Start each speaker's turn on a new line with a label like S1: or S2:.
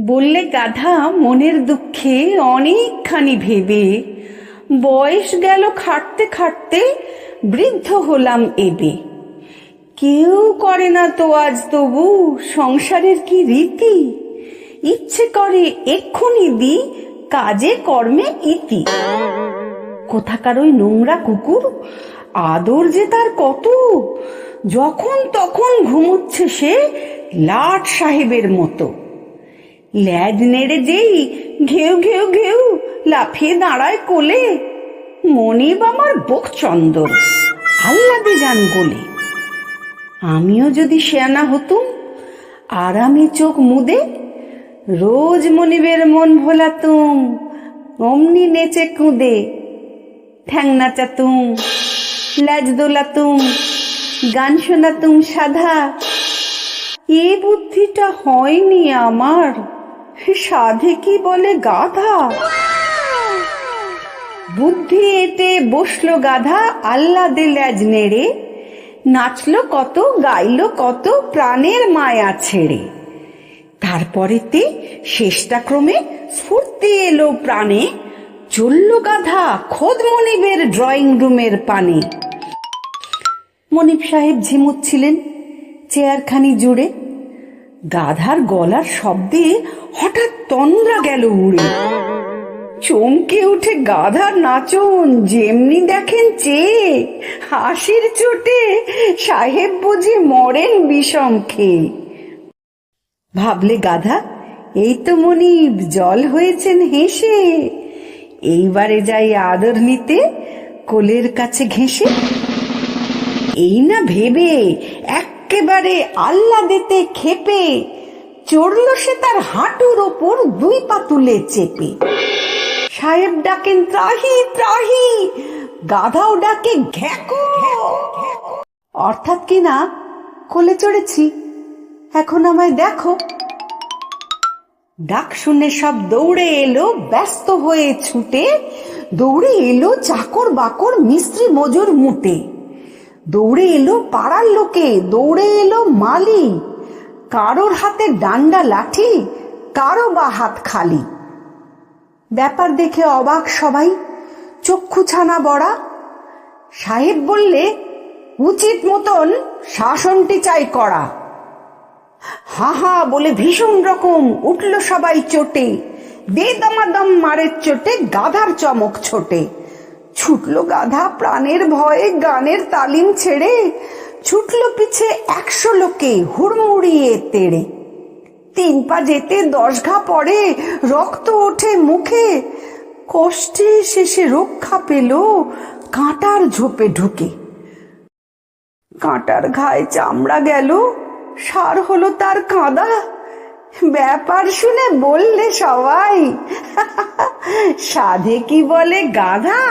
S1: বললে গাধা মনের দুঃখে অনেকখানি ভেবে, বয়স গেল খাটতে খাটতে বৃদ্ধ হলাম এবে। কেউ করে না তো আজ তবু সংসারের কি রীতি? ইচ্ছে করে এক্ষুনি দি কাজে কর্মে ইতি। কোথাকার ওই নোংরা কুকুর? আদর যে তার কত? যখন তখন ঘুমোচ্ছে সে লাট সাহেবের মতো। ল্যাজ নেড়ে যেই ঘেউ ঘেউ ঘেউ লাফিয়ে দাঁড়ায় কোলে, মনিব আমার বক চন্দর আল্লাদে যান গোলে আমিও যদি শেয়ানা হতুম, আরামে চোখ মুদে, রোজ মনিবের মন ভোলাতুম, অমনি নেচে কুঁদে ঠ্যাং নাচাতুম ল্যাজ দোলাতুম, গান শোনাতুম সাধা। এ বুদ্ধিটা হয়নি আমার। সাধে কি বলে গাধা? বুদ্ধি এতে বসল গাধা আল্লা ল্যাজ নেড়ে। নাচলো কত, গাইলো কত, প্রাণের মায়া ছেড়ে। তারপরেতে শেষটা ক্রমে স্ফূর্তি এলো প্রাণে। চলল গাধা, খোদ মনিবের ড্রয়িং রুমের পানে। মনিব সাহেব ঝিমুচ্ছিলেন, চেয়ারখানি জুড়ে। গাধার গলার শব্দে হঠাৎ তন্দ্রা গেল উড়ে। চমকে উঠে গাধার নাচন, যেমনি দেখেন চেয়ে। হাসির চোটে সাহেব বুঝি মরেন বিষম ভাবলে গাধা, এই তো মনিব, জল হয়েছেন হেসে। এইবারে যাই আদর নিতে, কোলের কাছে ঘেঁষে। এই না ভেবে এক্কেবারে আল্লা দিতে খেপে চড়ল সে তার হাঁটুর ওপর দুই পা তুলে চেপে। সাহেব ডাকেন, ত্রাহি ত্রাহি! গাধাও ডাকে ঘ্যাকো অর্থাৎ কি না, কোলে চড়েছি। এখন আমায় দেখো। ডাক শুনে সব দৌড়ে এলো, ব্যস্ত হয়ে ছুটে দৌড়ে এলো চাকর বাকর মিস্ত্রি মজুর মুটে। দৌড়ে এলো পাড়ার লোকে, দৌড়ে এলো মালি। কারোর হাতে ডান্ডা লাঠি, কারও বা হাত খালি। ব্যাপার দেখে অবাক সবাই। চক্ষু ছানা বড়া। সাহেব বললে, উচিত মতন শাসনটি চাই করা। হা হা, বলে ভীষণ রকম উঠল সবাই চোটে। দে দমাদম মারের চোটে, গাধার চমক ছোটে। ছুটলো গাধা প্রাণের ভয়ে গানের তালিম ছেড়ে, ছুটলো পিছে একশো লোকে হুড়মুড়িয়ে তেড়ে। তিন পা যেতে দশ ঘা পড়ে, রক্ত ওঠে মুখে। কষ্টে শেষে রক্ষা পেল কাঁটার ঝোপে ঢুকে। কাঁটার ঘায়ে চামড়া গেল, সার হলো তার কাঁদা। ব্যাপার শুনে বললে সবাই সাধে কি বলে গাধা?